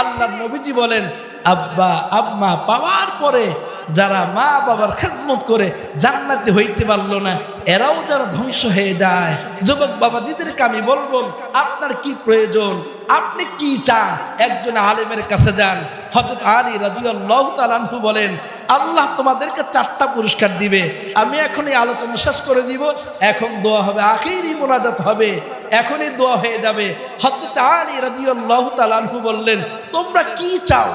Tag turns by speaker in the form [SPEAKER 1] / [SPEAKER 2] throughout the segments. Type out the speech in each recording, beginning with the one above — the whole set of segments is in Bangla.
[SPEAKER 1] আল্লাহ নবীজি বলেন, আব্বা আব্মা পাওয়ার পরে যারা মা বাবার খেজমত করে জান্নাতি হইতে পারল না, এরাও যারা ধ্বংস হয়ে যায়। যুবক বাবাজিদেরকে আমি বলব, আপনার কি প্রয়োজন? আপনি কি চান? একজন আলেমের কাছে যান। হজরত আলী রাজিউল্লাহ তালানহু বলেন আল্লাহ তোমাদেরকে চারটা পুরস্কার দিবে। আমি এখন এই আলোচনা শেষ করে দিব। এখন দোয়া হবে আখেরই মোনাজাত হবে। এখনই দোয়া হয়ে যাবে। হজরত আলী তালানহু বললেন, তোমরা কি চাও?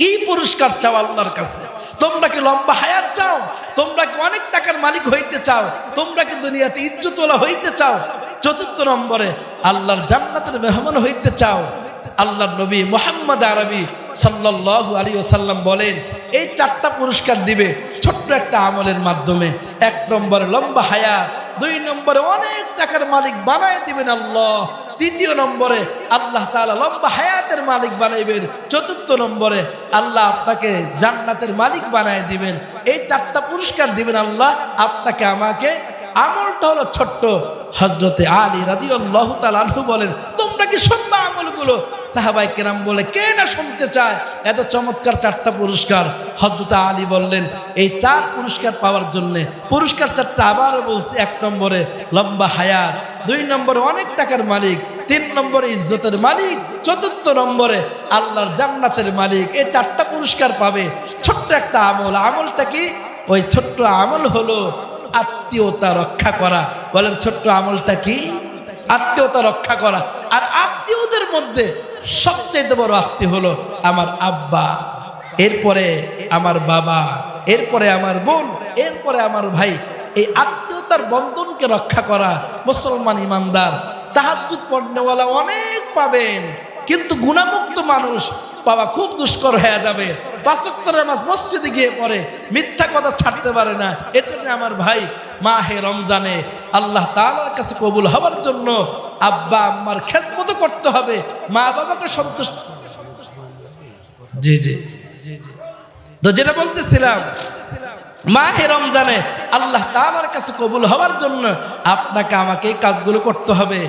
[SPEAKER 1] কি পুরস্কার চাও আল্লাহর কাছে? তোমরা কি লম্বা হায়াত চাও? তোমরা কি অনেক টাকার মালিক হইতে চাও? তোমরা কি দুনিয়াতে ইজ্জতওয়ালা হইতে চাও? চতুর্থ নম্বরে, আল্লাহর জান্নাতের মেহমান হইতে চাও? আল্লাহর নবী মোহাম্মদ আরবি সাল্লাল্লাহু আলী সাল্লাম বলেন, এই চারটা পুরস্কার দিবে ছোট্ট একটা আমলের মাধ্যমে। এক নম্বরে লম্বা হায়াত, দুই নম্বরে অনেক টাকার মালিক বানায় দিবেন আল্লাহ, তৃতীয় নম্বরে আল্লাহ তাআলা লম্বা হায়াতের মালিক বানাইবেন, চতুর্থ নম্বরে আল্লাহ আপনাকে জান্নাতের মালিক বানায় দিবেন। এই চারটা পুরস্কার দিবেন আল্লাহ, আপনাকে আমাকে আমলটা হলো ছোট্ট। হজরতে আলী রাজি আল্লাহ তালু বলেন, তোমরা কি শুনবা আমলগুলো সাহাবাই কেরাম বলে, কে না শুনতে চায়? এত চমৎকার চারটা পুরস্কার। হজরত আলী বললেন, এই চার পুরস্কার পাওয়ার জন্য, পুরস্কার চারটা আবারও বলছি, এক নম্বরে লম্বা হায়াত, দুই নম্বরে অনেক টাকার মালিক, তিন নম্বরে ইজ্জতের মালিক, চতুর্থ নম্বরে আল্লাহর জান্নাতের মালিক, এই চারটা পুরস্কার পাবে। ছোট্ট একটা আমল, আমলটা কি? ওই ছোট্ট আমল হলো আত্মীয়তা রক্ষা করা। বলেন, ছোট্ট আমলটা কি? আত্মীয়তা রক্ষা করা। আর মধ্যে সবচাইতে বড় আত্মীয় হলো আমার আব্বা, এরপরে আমার বাবা, এরপরে আমার বোন, এরপরে আমার ভাই। এই আত্মীয়তার বন্ধনকে রক্ষা করা মুসলমান ইমানদার তাহাজুদ পড়নেওয়ালা অনেক পাবেন। কিন্তু গুণামুক্ত মানুষ পাওয়া খুব দুষ্কর হয়ে যাবে। বাসক্তরের মাস মসজিদে গিয়ে পড়ে, মিথ্যা কথা ছাড়তে পারে না। এজন্য আমার ভাই মা হে রমজানে আল্লাহ তাআলার কাছে কবুল হওয়ার জন্য আব্বা, আম্মার খেদমতো করতে হবে। মা বাবাকে সন্তুষ্ট জি জি। তো যেটা বলতেছিলাম মা হে রমজানে আল্লাহ তার কাছে কবুল হওয়ার জন্য আপনাকে আমাকে এই কাজগুলো করতে হবে।